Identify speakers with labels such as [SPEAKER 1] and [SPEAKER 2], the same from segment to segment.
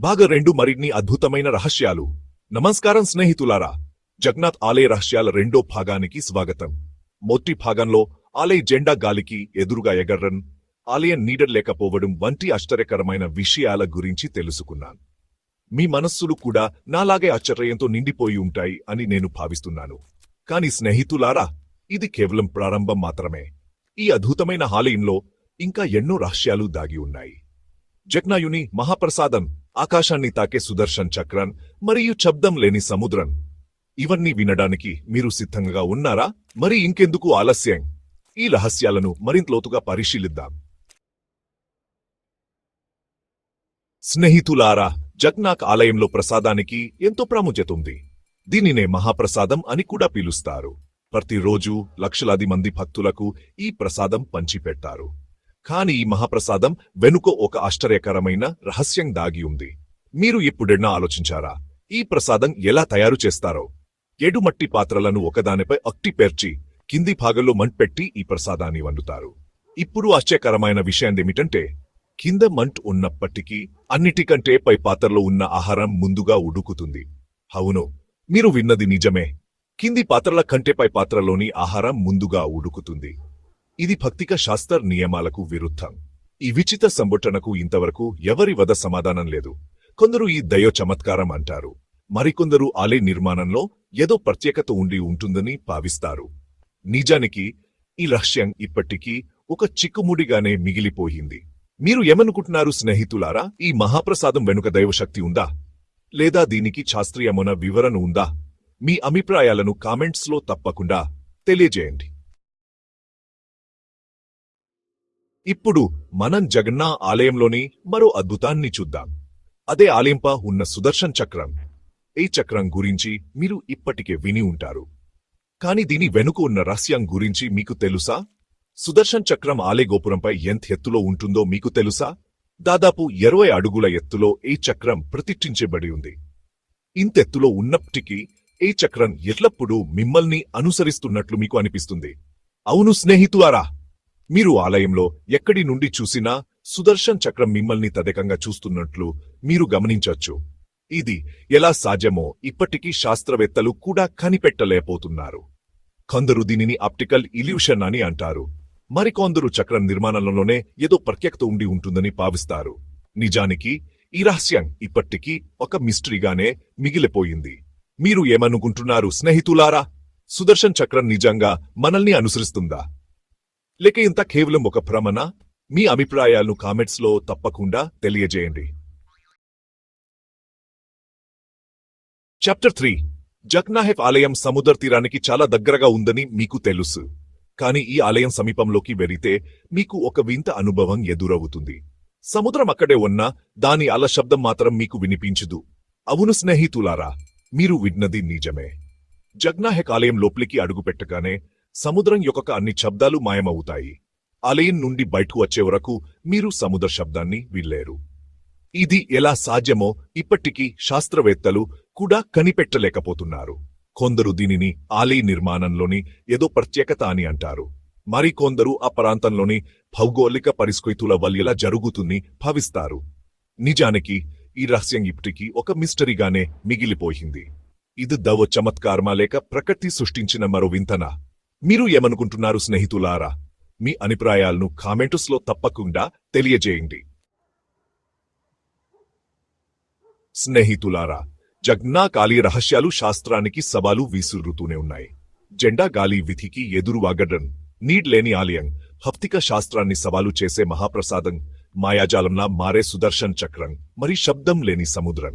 [SPEAKER 1] భాగ రెండు మరిన్ని అద్భుతమైన రహస్యాలు. నమస్కారం స్నేహితులారా. జగన్నాథ్ ఆలయ రహస్యాల రెండో భాగానికి స్వాగతం. మొదటి భాగంలో ఆలయ జెండా గాలికి ఎదురుగా ఎగర్రన్ ఆలయం నీడర్ లేకపోవడం వంటి ఆశ్చర్యకరమైన విషయాల గురించి తెలుసుకున్నాను. మీ మనస్సులు కూడా నాలాగే ఆశ్చర్యంతో నిండిపోయి ఉంటాయి అని నేను భావిస్తున్నాను. కాని స్నేహితులారా ఇది కేవలం ప్రారంభం మాత్రమే. ఈ అద్భుతమైన ఆలయంలో ఇంకా ఎన్నో రహస్యాలు దాగి ఉన్నాయి. జగ్నాయుని మహాప్రసాదం ఆకాశాన్ని తాకే సుదర్శన్ చక్రన్ మరియు శబ్దం లేని సముద్రం ఇవన్నీ వినడానికి మీరు సిద్ధంగా ఉన్నారా? మరి ఇంకెందుకు ఆలస్యం? ఈ రహస్యాలను మరింత లోతుగా పరిశీలిద్దాం. స్నేహితులారా జగ్నాక్ ఆలయంలో ప్రసాదానికి ఎంతో ప్రాముఖ్యత ఉంది. దీనినే మహాప్రసాదం అని కూడా పిలుస్తారు. ప్రతిరోజు లక్షలాది మంది భక్తులకు ఈ ప్రసాదం పంచిపెట్టారు కాని ఈ మహాప్రసాదం వెనుక ఒక ఆశ్చర్యకరమైన రహస్యం దాగి ఉంది. మీరు ఎప్పుడెన్నా ఆలోచించారా? ఈ ప్రసాదం ఎలా తయారు చేస్తారో? ఏడు మట్టి పాత్రలను ఒకదానిపై అక్టి పేర్చి కింది భాగంలో మంటపెట్టి ఈ ప్రసాదాన్ని వండుతారు. ఇప్పుడు ఆశ్చర్యకరమైన విషయం కింద మంట్ ఉన్నప్పటికీ అన్నిటికంటే పై పాత్రలో ఉన్న ఆహారం ముందుగా ఉడుకుతుంది. అవును మీరు విన్నది నిజమే. కింది పాత్రల కంటే పై పాత్రలోని ఆహారం ముందుగా ఉడుకుతుంది. ఇది భక్తిక శాస్త్ర నియమాలకు విరుద్ధం. ఈ విచిత సంఘటనకు ఇంతవరకు ఎవరి వద సమాధానం లేదు. కొందరు ఈ దయో చమత్కారం అంటారు. మరికొందరు ఆలయ నిర్మాణంలో ఏదో ప్రత్యేకత ఉండి ఉంటుందని భావిస్తారు. నిజానికి ఈ రహస్యం ఇప్పటికీ ఒక చిక్కుముడిగానే మిగిలిపోయింది. మీరు ఏమనుకుంటున్నారు స్నేహితులారా? ఈ మహాప్రసాదం వెనుక దైవశక్తి ఉందా? లేదా దీనికి శాస్త్రీయమైన వివరణ ఉందా? మీ అభిప్రాయాలను కామెంట్స్లో తప్పకుండా తెలియజేయండి. ఇప్పుడు మనం జగన్నా ఆలయంలోని మరో అద్భుతాన్ని చూద్దాం. అదే ఆలయంప ఉన్న సుదర్శన్ చక్రం. ఈ చక్రం గురించి మీరు ఇప్పటికే విని ఉంటారు. కాని దీని వెనుక ఉన్న రహస్యం గురించి మీకు తెలుసా? సుదర్శన్ చక్రం ఆలయ గోపురంపై ఎంత ఎత్తులో ఉంటుందో మీకు తెలుసా? దాదాపు ఇరవై అడుగుల ఎత్తులో ఈ చక్రం ప్రతిష్ఠించబడి ఉంది. ఇంతెత్తులో ఉన్నప్పటికీ ఈ చక్రం ఎల్లప్పుడూ మిమ్మల్ని అనుసరిస్తున్నట్లు మీకు అనిపిస్తుంది. అవును స్నేహితువారా మీరు ఆలయంలో ఎక్కడి నుండి చూసినా సుదర్శన్ చక్రం మిమ్మల్ని తదేకంగా చూస్తున్నట్లు మీరు గమనించొచ్చు. ఇది ఎలా సాధ్యమో ఇప్పటికీ శాస్త్రవేత్తలు కూడా కనిపెట్టలేకపోతున్నారు. కొందరు దీనిని ఆప్టికల్ ఇల్యూషన్ అని అంటారు. మరికొందరు చక్రం నిర్మాణంలోనే ఏదో ప్రత్యేకత ఉండి ఉంటుందని భావిస్తారు. నిజానికి ఈ రహస్యం ఇప్పటికీ ఒక మిస్టరీగానే మిగిలిపోయింది. మీరు ఏమనుకుంటున్నారు స్నేహితులారా? సుదర్శన్ చక్రం నిజంగా మనల్ని అనుసరిస్తుందా? లేక ఇంత కేవలం ఒక భ్రమణ మీ అభిప్రాయాలను కామెంట్స్లో తప్పకుండా తెలియజేయండి. Chapter three. జగ్నాహెఫ్ ఆలయం సముద్ర తీరానికి చాలా దగ్గరగా ఉందని మీకు తెలుసు. కానీ ఈ ఆలయం సమీపంలోకి వెళితే మీకు ఒక వింత అనుభవం ఎదురవుతుంది. సముద్రం అక్కడే ఉన్నా దాని అల శబ్దం మాత్రం మీకు వినిపించదు. అవును స్నేహితులారా మీరు విన్నది నిజమే. జగ్నాహెక్ ఆలయం లోపలికి అడుగుపెట్టగానే సముద్రం యొక్క అన్ని శబ్దాలు మాయమవుతాయి. ఆలయం నుండి బయటకు వచ్చే వరకు మీరు సముద్ర శబ్దాన్ని వినలేరు. ఇది ఎలా సాధ్యమో ఇప్పటికీ శాస్త్రవేత్తలు కూడా కనిపెట్టలేకపోతున్నారు. కొందరు దీనిని ఆలయ నిర్మాణంలోని ఏదో ప్రత్యేకత అని అంటారు. మరికొందరు ఆ ప్రాంతంలోని భౌగోళిక పరిస్థితుల వల్ల జరుగుతుంది భావిస్తారు. నిజానికి ఈ రహస్యం ఇప్పటికీ ఒక మిస్టరీగానే మిగిలిపోయింది. ఇది దవ చమత్కారమా లేక ప్రకృతి సృష్టించిన మరో వింతనా? మీరు ఏమనుకుంటున్నారు స్నేహితులారా? మీ అభిప్రాయాలను కామెంట్స్లో తప్పకుండా తెలియజేయండి. స్నేహితులారా జగ్నా కాలి రహస్యాలు శాస్త్రానికి సవాలు విసురుతూనే ఉన్నాయి. జెండా గాలి విధికి ఎదురు వాగడం నీడ్ లేని ఆలయం హప్తిక శాస్త్రాన్ని సవాలు చేసే మహాప్రసాదం మాయాజాలంలా మారే సుదర్శన్ చక్రం మరి శబ్దం లేని సముద్రం.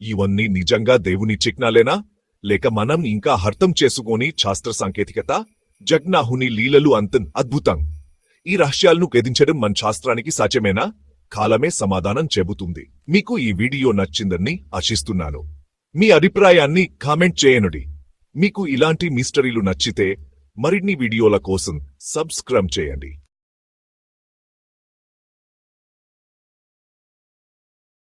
[SPEAKER 1] ఇవన్నీ నిజంగా దేవుని చిహ్నాలేనా? లేక మనం ఇంకా అర్థం చేసుకొని శాస్త్ర సాంకేతికత? జగ్నాహుని లీలలు అంతన్ అద్భుతం. ఈ రహస్యాలను ఛేదించడం మన శాస్త్రానికి సాధ్యమేనా? కాలమే సమాధానం చెబుతుంది. మీకు ఈ వీడియో నచ్చిందని ఆశిస్తున్నాను. మీ అభిప్రాయాన్ని కామెంట్ చేయనుడి. మీకు ఇలాంటి మిస్టరీలు నచ్చితే మరిన్ని వీడియోల కోసం సబ్స్క్రైబ్ చేయండి.